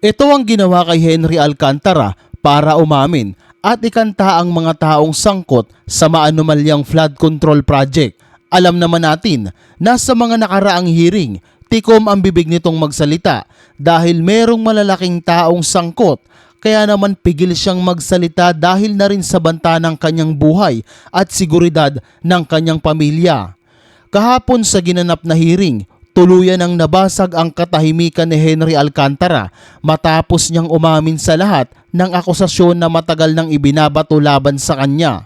Ito ang ginawa kay Henry Alcantara para umamin at ikanta ang mga taong sangkot sa maanumalyang flood control project. Alam naman natin na sa mga nakaraang hearing, tikom ang bibig nitong magsalita dahil merong malalaking taong sangkot kaya naman pigil siyang magsalita dahil na rin sa banta ng kanyang buhay at seguridad ng kanyang pamilya. Kahapon sa ginanap na hearing, tuluyan ang nabasag ang katahimikan ni Henry Alcantara matapos niyang umamin sa lahat ng akusasyon na matagal nang ibinabato laban sa kanya.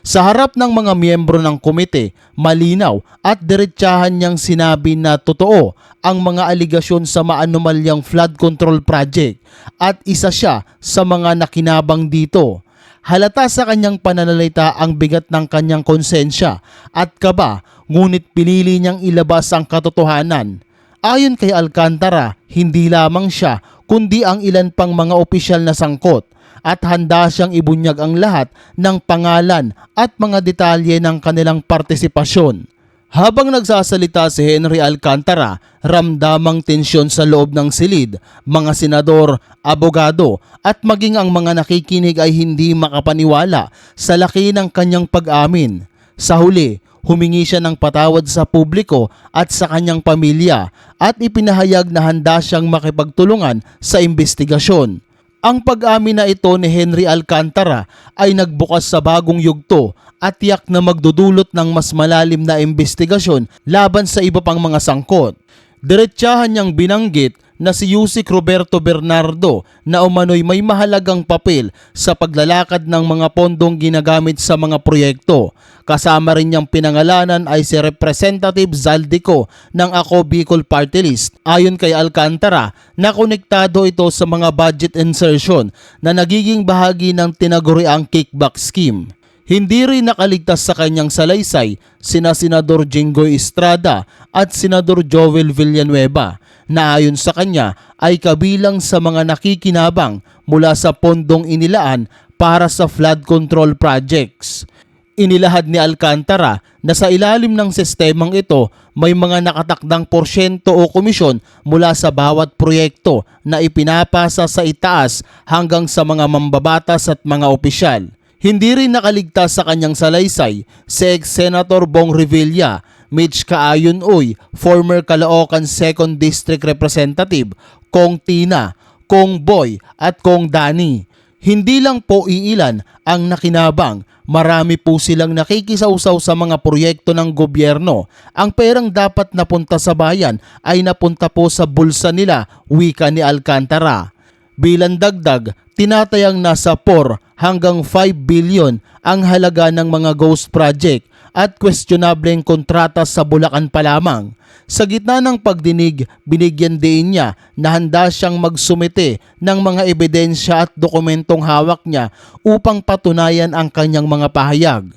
Sa harap ng mga miyembro ng komite, malinaw at diretsahan niyang sinabi na totoo ang mga aligasyon sa maanumalyang flood control project at isa siya sa mga nakinabang dito. Halata sa kanyang pananalita ang bigat ng kanyang konsensya at kaba ngunit pinili niyang ilabas ang katotohanan. Ayon kay Alcantara, hindi lamang siya kundi ang ilan pang mga opisyal na sangkot at handa siyang ibunyag ang lahat ng pangalan at mga detalye ng kanilang partisipasyon. Habang nagsasalita si Henry Alcantara, ramdamang tensyon sa loob ng silid, mga senador, abogado at maging ang mga nakikinig ay hindi makapaniwala sa laki ng kanyang pag-amin. Sa huli, humingi siya ng patawad sa publiko at sa kanyang pamilya at ipinahayag na handa siyang makipagtulungan sa investigasyon. Ang pag-amin na ito ni Henry Alcantara ay nagbukas sa bagong yugto at tiyak na magdudulot ng mas malalim na investigasyon laban sa iba pang mga sangkot. Diretsahan niyang binanggit na si Yusik Roberto Bernardo na umano'y may mahalagang papel sa paglalakad ng mga pondong ginagamit sa mga proyekto. Kasama rin niyang pinangalanan ay si Representative Zaldico ng Ako Bicol Party List. Ayon kay Alcantara, nakonektado ito sa mga budget insertion na nagiging bahagi ng tinaguriang kickback scheme. Hindi rin nakaligtas sa kanyang salaysay sina Senador Jinggoy Estrada at Senador Joel Villanueva na ayon sa kanya ay kabilang sa mga nakikinabang mula sa pondong inilaan para sa flood control projects. Inilahad ni Alcantara na sa ilalim ng sistemang ito may mga nakatakdang porsyento o komisyon mula sa bawat proyekto na ipinapasa sa itaas hanggang sa mga mambabatas at mga opisyal. Hindi rin nakaligtas sa kanyang salaysay si ex-Senator Bong Revilla, Mitch Kaayon Uy, former Caloocan 2nd District Representative, Kong Tina, Kong Boy at Kong Dani. Hindi lang po iilan ang nakinabang, marami po silang nakikisawsaw sa mga proyekto ng gobyerno. Ang perang dapat napunta sa bayan ay napunta po sa bulsa nila, wika ni Alcantara. Bilang dagdag, tinatayang nasa 4 hanggang 5 billion ang halaga ng mga ghost project at questionableng kontrata sa Bulacan pa lamang. Sa gitna ng pagdinig, binigyan din niya na handa siyang magsumite ng mga ebidensya at dokumentong hawak niya upang patunayan ang kanyang mga pahayag.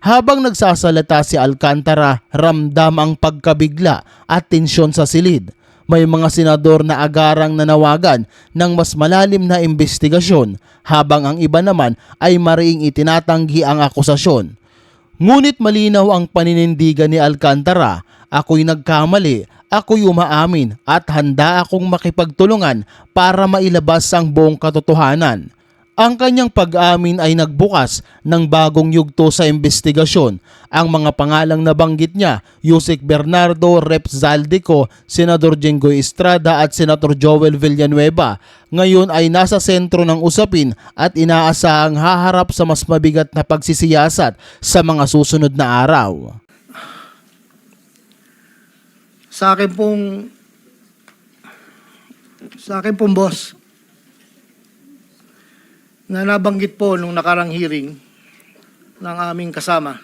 Habang nagsasalita si Alcantara, ramdam ang pagkabigla at tensyon sa silid. May mga senador na agarang nanawagan ng mas malalim na investigasyon habang ang iba naman ay mariing itinatanggi ang akusasyon. Ngunit malinaw ang paninindigan ni Alcantara, ako'y nagkamali, ako'y umaamin at handa akong makipagtulungan para mailabas ang buong katotohanan. Ang kanyang pag-amin ay nagbukas ng bagong yugto sa investigasyon. Ang mga pangalang nabanggit niya, Yusek Bernardo, Rep. Zaldico, Senador Jenggoy Estrada at Senator Joel Villanueva, ngayon ay nasa sentro ng usapin at inaasahang haharap sa mas mabigat na pagsisiyasat sa mga susunod na araw. Sa akin pong sa akin pong boss na nabanggit po nung nakarang hearing ng aming kasama.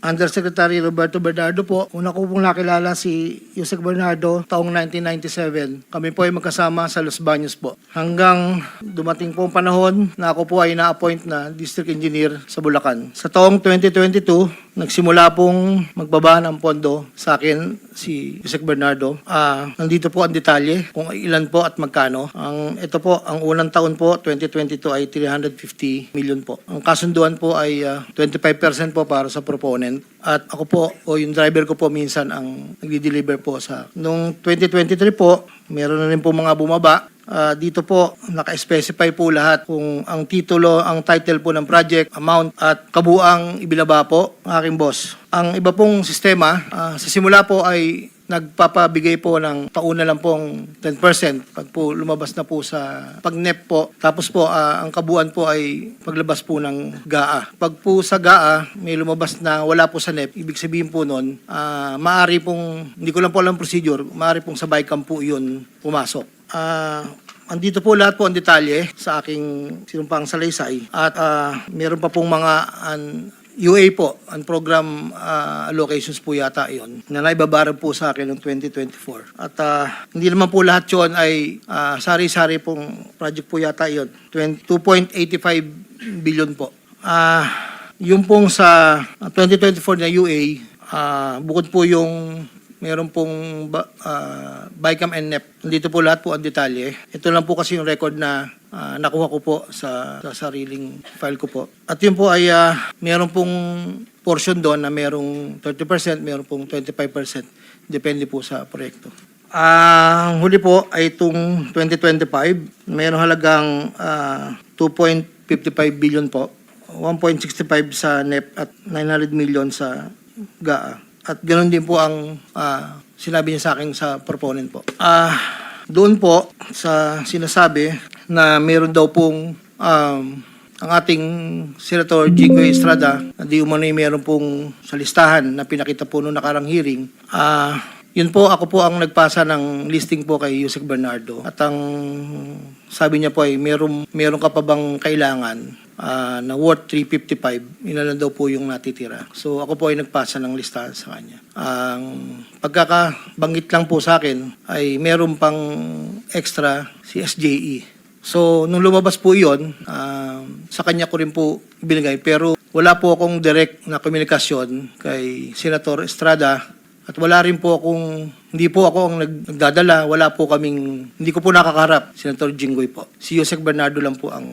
Undersecretary Roberto Bernardo po. Una ko pong nakilala si Yusek Bernardo taong 1997. Kami po ay magkasama sa Los Baños po. Hanggang dumating po ang panahon na ako po ay na-appoint na District Engineer sa Bulacan. Sa taong 2022, nagsimula pong magbaba ng pondo sa akin si Yusek Bernardo. Ah, nandito po ang detalye kung ilan po at magkano. Ang ito po, ang unang taon po 2022 ay 350 million po. Ang kasunduan po ay ah, 25% po para sa proponent at ako po o yung driver ko po minsan ang nagdi-deliver po sa nung 2023 po, meron na rin po mga bumaba Ah, dito po, naka-specify po lahat kung ang titulo, ang title po ng project, amount at kabuang ibinaba po, ang aking boss. Ang iba pong sistema, ah, sa simula po ay nagpapabigay po ng pauna lang pong 10% pag po lumabas na po sa pag-NEP po. Tapos po, ah, ang kabuuan po ay paglabas po ng GAA. Pag po sa GAA, may lumabas na wala po sa NEP, ibig sabihin po nun, ah, maaari pong, hindi ko lang po alam procedure, maaari pong sa BICAM po yun pumasok. Ah, andito po lahat po ang detalye sa aking sinumpang salaysay at ah, meron pa pong mga an, UA po, ang program ah, allocations po yata yon na naibabaran po sa akin noong 2024. At ah, hindi naman po lahat yon ay ah, sari-sari pong project po yata yon 2.85 billion po. Ah, yung pong sa ah, 2024 na UA, ah, bukod po yung meron pong ba, ah, BICAM and NEP. Nandito po lahat po ang detalye. Ito lang po kasi yung record na ah, nakuha ko po sa, sa sariling file ko po. At yun po ay ah, meron pong portion doon na merong 30%, meron pong 25%. Depende po sa proyekto. Ang huli po ay itong 2025, mayroong halagang ah, 2.55 billion po. 1.65 sa NEP at 900 million sa GAA. At ganoon din po ang ah, sinabi niya sa akin sa proponent po. Ah, doon po sa sinasabi na meron daw pong um, ang ating Senator Jigo Estrada di umano'y meron pong sa listahan na pinakita po noong nakarang hearing. Ah, yun po, ako po ang nagpasa ng listing po kay Yusek Bernardo. At ang sabi niya po ay meron, meron ka pa bang kailangan ah, na worth 355, yun lang daw po yung natitira. So ako po ay nagpasa ng listahan sa kanya. Ang pagkakabanggit lang po sa akin ay meron pang extra si SJE. So, nung lumabas po yon, ah, sa kanya ko rin po binigay. Pero wala po akong direct na komunikasyon kay Senator Estrada at wala rin po akong, hindi po ako ang nag- nagdadala, wala po kaming, hindi ko po nakakaharap, Senator Jinggoy po. Si Yosek Bernardo lang po ang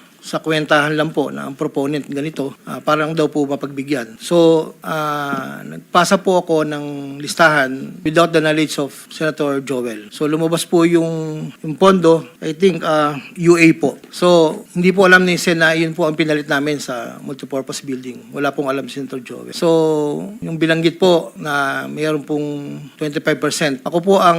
sa kwentahan lang po na ang proponent ganito, ah, parang daw po mapagbigyan. So, ah, nagpasa po ako ng listahan without the knowledge of Senator Joel. So, lumabas po yung, yung pondo, I think ah, UA po. So, hindi po alam ni Sen na yun po ang pinalit namin sa multipurpose building. Wala pong alam si Senator Joel. So, yung bilanggit po na mayroon pong 25%. Ako po ang,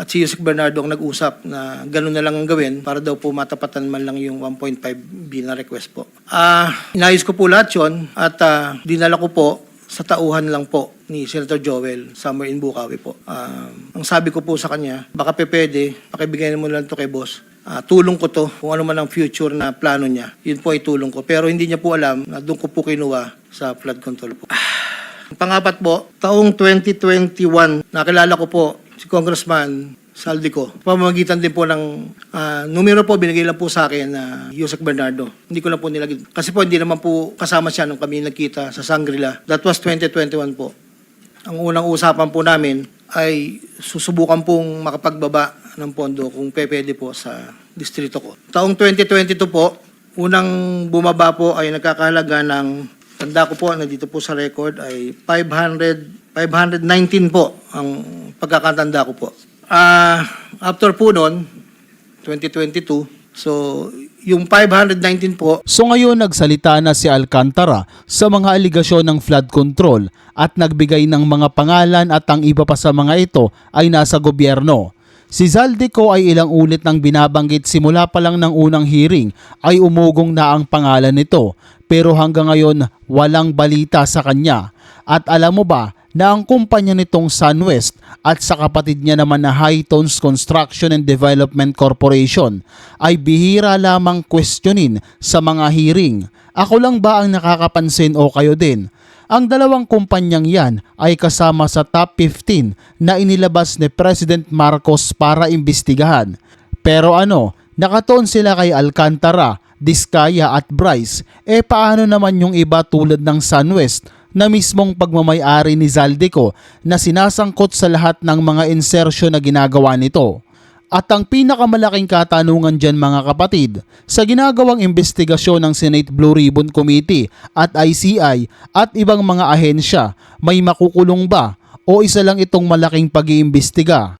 at si Yusek Bernardo ang nag-usap na ganun na lang ang gawin para daw po matapatan man lang yung 1.5 B na request po. Ah, inayos ko po lahat yun at ah, dinala ko po sa tauhan lang po ni Senator Joel somewhere in Bukawi po. Ah, ang sabi ko po sa kanya, baka pe pwede, pakibigyan mo lang to kay boss. Ah, tulong ko to kung ano man ang future na plano niya. Yun po ay tulong ko. Pero hindi niya po alam na doon ko po kinuha sa flood control po. Ang Pangapat po, taong 2021, nakilala ko po si Congressman Saldico. Pamamagitan din po ng ah, numero po binigay lang po sa akin na Yusek Bernardo. Hindi ko lang po nilagay. Kasi po hindi naman po kasama siya nung kami nagkita sa Sangrila. That was 2021 po. Ang unang usapan po namin ay susubukan pong makapagbaba ng pondo kung pwede po sa distrito ko. Taong 2022 po, unang bumaba po ay nagkakahalaga ng tanda ko po, nandito po sa record ay 500, 519 po ang pagkakatanda ko po. Ah, after po noon, 2022, so yung 519 po, So ngayon nagsalita na si Alcantara sa mga aligasyon ng flood control at nagbigay ng mga pangalan at ang iba pa sa mga ito ay nasa gobyerno. Si Zaldico ay ilang ulit nang binabanggit simula pa lang ng unang hearing ay umugong na ang pangalan nito pero hanggang ngayon walang balita sa kanya. At alam mo ba na ang kumpanya nitong SunWest at sa kapatid niya naman na High Tones Construction and Development Corporation ay bihira lamang questionin sa mga hearing. Ako lang ba ang nakakapansin o kayo din? Ang dalawang kumpanyang yan ay kasama sa top 15 na inilabas ni President Marcos para imbestigahan. Pero ano, nakatoon sila kay Alcantara, Diskaya at Bryce, eh paano naman yung iba tulad ng SunWest na mismong pagmamayari ni Zaldico na sinasangkot sa lahat ng mga insertion na ginagawa nito? At ang pinakamalaking katanungan dyan mga kapatid, sa ginagawang investigasyon ng Senate Blue Ribbon Committee at ICI at ibang mga ahensya, may makukulong ba o isa lang itong malaking pag-iimbestiga?